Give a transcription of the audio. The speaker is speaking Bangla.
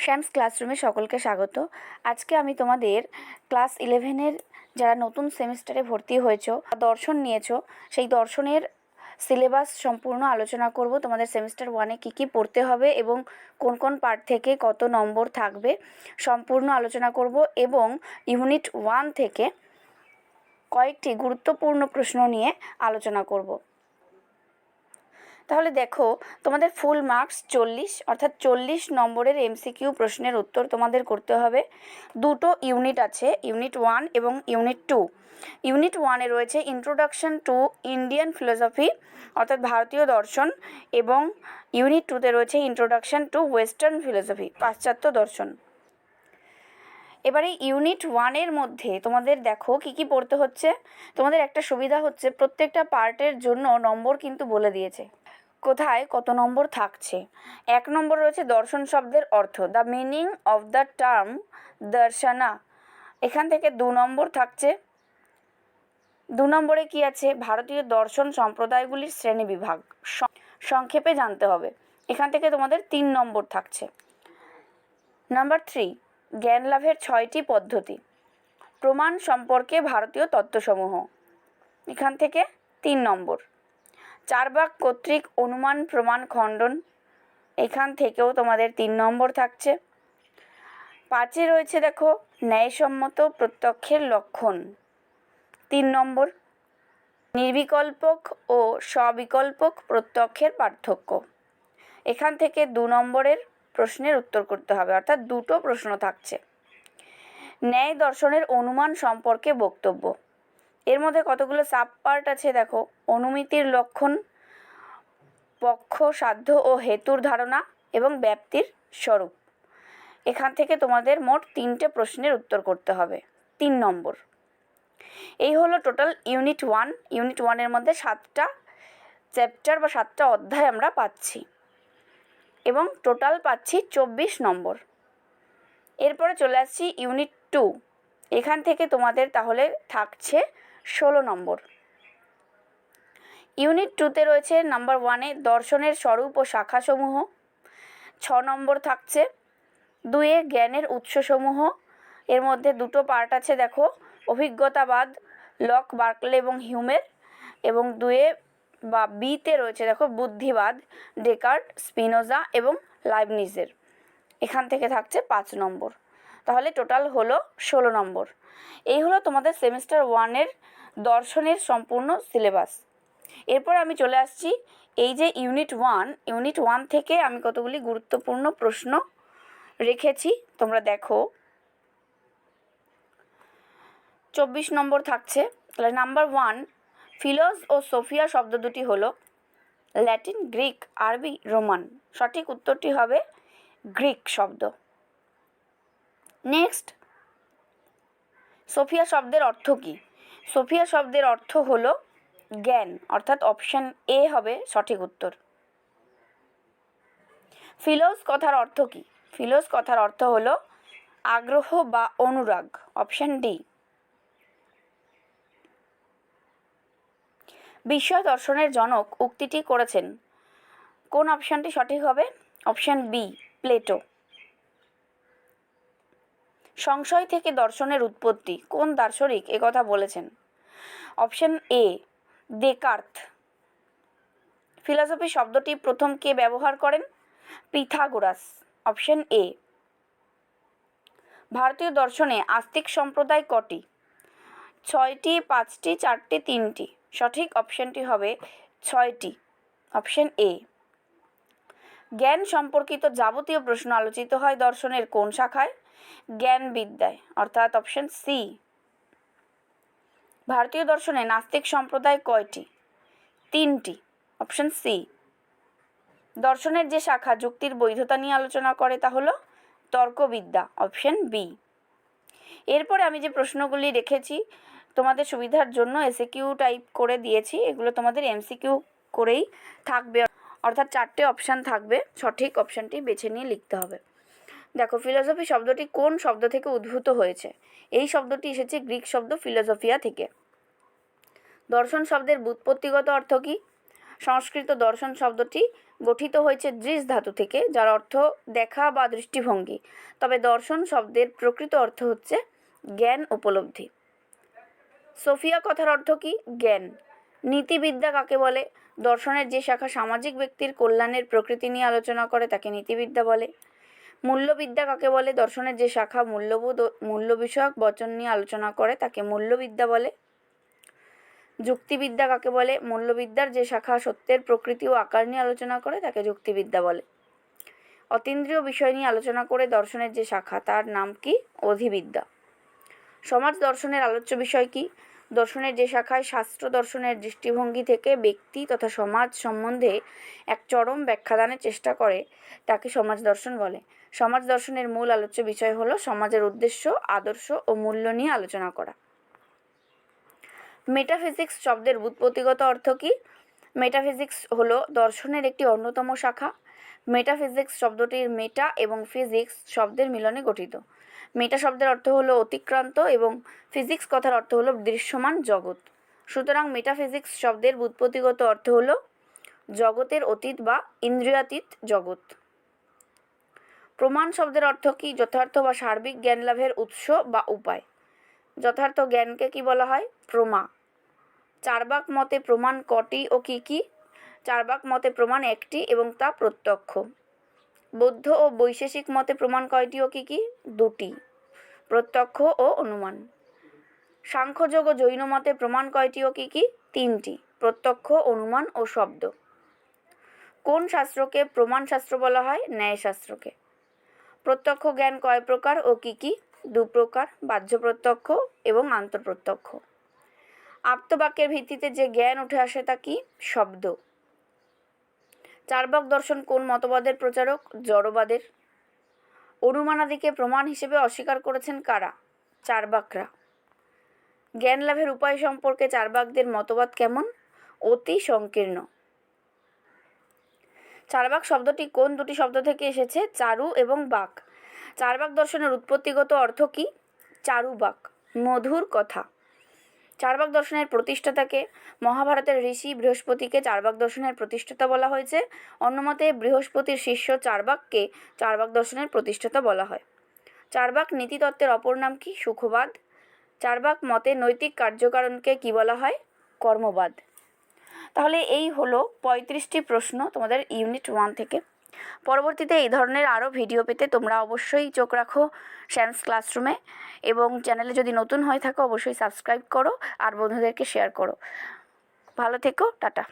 শ্যামস ক্লাসরুমে সকলকে স্বাগত। আজকে আমি তোমাদের ক্লাস ইলেভেনের যারা নতুন সেমিস্টারে ভর্তি হয়েছো দর্শন নিয়েছো, সেই দর্শনের সিলেবাস সম্পূর্ণ আলোচনা করব। তোমাদের সেমিস্টার ওয়ানে কী কী পড়তে হবে এবং কোন কোন পার্ট থেকে কত নম্বর থাকবে সম্পূর্ণ আলোচনা করব এবং ইউনিট ওয়ান থেকে কয়েকটি গুরুত্বপূর্ণ প্রশ্ন নিয়ে আলোচনা করব। তাহলে দেখো, তোমাদের ফুল মার্কস চল্লিশ, অর্থাৎ চল্লিশ নম্বরের এমসিকিউ প্রশ্নের উত্তর তোমাদের করতে হবে। দুটো ইউনিট আছে ইউনিট ওয়ান এবং ইউনিট টু ইউনিট ওয়ানে রয়েছে ইন্ট্রোডাকশন টু ইন্ডিয়ান ফিলোসফি অর্থাৎ ভারতীয় দর্শন, এবং ইউনিট টুতে রয়েছে ইন্ট্রোডাকশন টু ওয়েস্টার্ন ফিলোসফি পাশ্চাত্য দর্শন। এবারে ইউনিট ওয়ানের মধ্যে তোমাদের দেখো কী কী পড়তে হচ্ছে। তোমাদের একটা সুবিধা হচ্ছে, প্রত্যেকটা পার্টের জন্য নম্বর কিন্তু বলে দিয়েছে। কোথায় কত নম্বর থাকছে? এক নম্বর রয়েছে দর্শন শব্দের অর্থ। The meaning of the term Darshana. এখান থেকে দু নম্বর থাকছে। দু নম্বরে কি আছে? ভারতীয় দর্শন সম্প্রদায়গুলির শ্রেণি বিভাগ। সংক্ষেপে জানতে হবে। এখান থেকে তোমাদের তিন নম্বর থাকছে। নাম্বার থ্রি জ্ঞান লাভের ছয়টি পদ্ধতি। প্রমাণ সম্পর্কে ভারতীয় তত্ত্বসমূহ। এখান থেকে তিন নম্বর। চারবাক কর্তৃক অনুমান প্রমাণ খণ্ডন। এখান থেকেও তোমাদের তিন নম্বর থাকছে। পাঁচে রয়েছে দেখো, ন্যায়সম্মত প্রত্যক্ষের লক্ষণ। তিন নম্বর, নির্বিকল্পক ও সবিকল্পক প্রত্যক্ষের পার্থক্য। এখান থেকে দু নম্বরের প্রশ্নের উত্তর করতে হবে, অর্থাৎ দুটো প্রশ্ন থাকছে। ন্যায় দর্শনের অনুমান সম্পর্কে বক্তব্য। এর মধ্যে কতগুলো সাব পার্ট আছে দেখো? অনুমিতির লক্ষণ, পক্ষ, সাধ্য ও হেতুর ধারণা এবং ব্যাপ্তির স্বরূপ। এখান থেকে তোমাদের মোট তিনটে প্রশ্নের উত্তর করতে হবে। তিন নম্বর। এই হলো টোটাল ইউনিট ওয়ান। ইউনিট ওয়ানের মধ্যে সাতটা চ্যাপ্টার বা সাতটা অধ্যায় আমরা পাচ্ছি। এবং টোটাল পাচ্ছি চব্বিশ নম্বর। এরপরে চলে আসছি ইউনিট টু। এখান থেকে তোমাদের তাহলে থাকছে ষোলো নম্বর। ইউনিট টুতে রয়েছে নাম্বার ওয়ানে দর্শনের স্বরূপ ও শাখাসমূহ। ছ নম্বর থাকছে দুয়ে জ্ঞানের উৎসসমূহ। এর মধ্যে দুটো পার্ট আছে, দেখো। অভিজ্ঞতাবাদ, লক, বার্কলে এবং হিউমের। এবং দুয়ে বা বিতে রয়েছে, দেখো, বুদ্ধিবাদ, ডেকার্ট, স্পিনোজা এবং লাইবনিজের। এখান থেকে থাকছে পাঁচ নম্বর। তাহলে টোটাল হলো ষোলো নম্বর। এই হলো তোমাদের সেমিস্টার ওয়ানের দর্শনের সম্পূর্ণ সিলেবাস। এরপর আমি চলে আসছি এই যে ইউনিট ওয়ান। ইউনিট ওয়ান থেকে আমি কতগুলি গুরুত্বপূর্ণ প্রশ্ন রেখেছি, তোমরা দেখো। চব্বিশ নম্বর থাকছে। তাহলে নাম্বার ওয়ান ফিলোস ও সোফিয়া শব্দ দুটি হলো ল্যাটিন, গ্রিক, আরবি, রোমান। সঠিক উত্তরটি হবে গ্রিক শব্দ। নেক্সট, সোফিয়া শব্দের অর্থ কী? সোফিয়া শব্দের অর্থ হলো জ্ঞান, অর্থাৎ অপশান এ হবে সঠিক উত্তর। ফিলোস কথার অর্থ কী? ফিলোস কথার অর্থ হলো আগ্রহ বা অনুরাগ অপশান ডি বিষয় দর্শনের জনক উক্তিটি করেছেন। কোন অপশানটি সঠিক হবে? অপশান বি প্লেটো সংশয় থেকে দর্শনের উৎপত্তি, কোন দার্শনিক একথা বলেছেন? অপশান এ দেকার্থ ফিলসফি শব্দটি প্রথম কে ব্যবহার করেন? পিথাগোরাস। অপশান এ, ভারতীয় দর্শনে আস্তিক সম্প্রদায় কটি? ছয়টি, পাঁচটি, চারটি, তিনটি। সঠিক অপশানটি হবে ছয়টি। অপশান এ, জ্ঞান সম্পর্কিত যাবতীয় প্রশ্ন আলোচিত হয় দর্শনের কোন শাখায়? জ্ঞান বিদ্যায় অর্থাৎ অপশান সি ভারতীয় দর্শনে নাস্তিক সম্প্রদায় কয়টি? তিনটি। Option C. দর্শনের যে শাখা যুক্তির বৈধতা নিয়ে আলোচনা করে তা হলো তর্কবিদ্যা, অপশান বি। এরপরে আমি যে প্রশ্নগুলি রেখেছি, তোমাদের সুবিধার জন্য এসিকিউ টাইপ করে দিয়েছি, এগুলো তোমাদের এমসিকিউ করেই থাকবে। অর্থাৎ চারটে অপশান থাকবে, সঠিক অপশানটি বেছে নিয়ে লিখতে হবে। দেখো ফিলোসফি শব্দটি কোন শব্দ থেকে উদ্ভূত হয়েছে? এই শব্দটি এসেছে গ্রিক শব্দ ফিলোসফিয়া থেকে। দর্শন শব্দের ব্যুৎপত্তিগত অর্থ কী? সংস্কৃত দর্শন শব্দটি গঠিত হয়েছে দৃশ ধাতু থেকে, যার অর্থ দেখা বা দৃষ্টিভঙ্গি। তবে দর্শন শব্দের প্রকৃত অর্থ হচ্ছে জ্ঞান উপলব্ধি। সোফিয়া কথার অর্থ কি? জ্ঞান। নীতিবিদ্যা কাকে বলে? দর্শনের যে শাখা সামাজিক ব্যক্তির কল্যাণের প্রকৃতি নিয়ে আলোচনা করে, তাকে নীতিবিদ্যা বলে। মূল্যবিদ্যা কাকে বলে? দর্শনের যে শাখা মূল্যবোধ মূল্য বিষয়ক বচন নিয়ে আলোচনা করে, তাকে মূল্যবিদ্যা বলে। যুক্তিবিদ্যা কাকে বলে? মূল্যবিদ্যার যে শাখা সত্যের প্রকৃতি ও আকার নিয়ে আলোচনা করে, তাকে যুক্তিবিদ্যা বলে। অতীন্দ্রিয় বিষয় নিয়ে আলোচনা করে দর্শনের যে শাখা, তার নাম কি? অধিবিদ্যা। সমাজ দর্শনের আলোচ্য বিষয় কি? দর্শনের যে শাখায় শাস্ত্র দর্শনের দৃষ্টিভঙ্গি থেকে ব্যক্তি তথা সমাজ সম্বন্ধে এক চরম ব্যাখ্যাদানের চেষ্টা করে, তাকে সমাজ দর্শন বলে। সমাজ দর্শনের মূল আলোচ্য বিষয় হলো সমাজের উদ্দেশ্য, আদর্শ ও মূল্য নিয়ে আলোচনা করা। মেটাফিজিক্স শব্দের ব্যুৎপত্তিগত অর্থ কী? মেটাফিজিক্স হলো দর্শনের একটি অন্যতম শাখা। মেটাফিজিক্স শব্দটির মেটা এবং ফিজিক্স শব্দের মিলনে গঠিত। মেটা শব্দের অর্থ হলো অতিক্রান্ত এবং ফিজিক্স কথার অর্থ হলো দৃশ্যমান জগৎ। সুতরাং মেটাফিজিক্স শব্দের ব্যুৎপত্তিগত অর্থ হলো জগতের অতীত বা ইন্দ্রিয়াতীত জগৎ। প্রমাণ শব্দের অর্থ কি? যথার্থ বা সার্বিক জ্ঞান লাভের উৎস বা উপায়। যথার্থ জ্ঞানকে কি বলা হয়? প্রমা। চারবাক মতে প্রমাণ কটি ও কি কি? চারবাক মতে প্রমাণ একটি এবং তা প্রত্যক্ষ। বৌদ্ধ ও বৈশেষিক মতে প্রমাণ কয়টি ও কি কি? দুটি। প্রত্যক্ষ ও অনুমান। সাংখ্যযোগ ও জৈন মতে প্রমাণ কয়টি ও কি কি? তিনটি। প্রত্যক্ষ, অনুমান ও শব্দ। কোন শাস্ত্রকে প্রমাণ শাস্ত্র বলা হয়? ন্যায়শাস্ত্রকে। প্রত্যক্ষ জ্ঞান কয় প্রকার ও কি কি? দু প্রকার বাহ্য প্রত্যক্ষ এবং আন্তঃপ্রত্যক্ষ। আপ্তবাক্যের ভিত্তিতে যে জ্ঞান উঠে আসে তা কি? শব্দ। চার্বাক দর্শন কোন মতবাদের প্রচারক? জড়বাদের। অনুমানাদিকে প্রমাণ হিসেবে অস্বীকার করেছেন কারা? চারবাকরা। জ্ঞান লাভের উপায় সম্পর্কে চার্বাকদের মতবাদ কেমন? অতি সংকীর্ণ। চারবাক শব্দটি কোন দুটি শব্দ থেকে এসেছে? চারু এবং বাক। চারবাক দর্শনের উৎপত্তিগত অর্থ কি? চারুবাক, মধুর কথা। চারবাক দর্শনের প্রতিষ্ঠাতাকে মহাভারতের ঋষি বৃহস্পতিকে চারবাক দর্শনের প্রতিষ্ঠাতা বলা হয়েছে। অন্যমতে বৃহস্পতির শিষ্য চারবাককে চারবাক দর্শনের প্রতিষ্ঠাতা বলা হয়। চারবাক নীতিতত্ত্বের অপর নাম কি? সুখবাদ। চারবাক মতে, নৈতিক কার্যকারণকে কি বলা হয়? কর্মবাদ। তাহলে এই হলো পঁয়ত্রিশটি প্রশ্ন তোমাদের ইউনিট ওয়ান থেকে। পরবর্তীতে এই ধরনের আরও ভিডিও পেতে তোমরা অবশ্যই চোখ রাখো শ্যামস ক্লাসরুমে এবং চ্যানেলে যদি নতুন হয়ে থাকো, অবশ্যই সাবস্ক্রাইব করো আর বন্ধুদেরকে শেয়ার করো। ভালো থেকো, টাটা।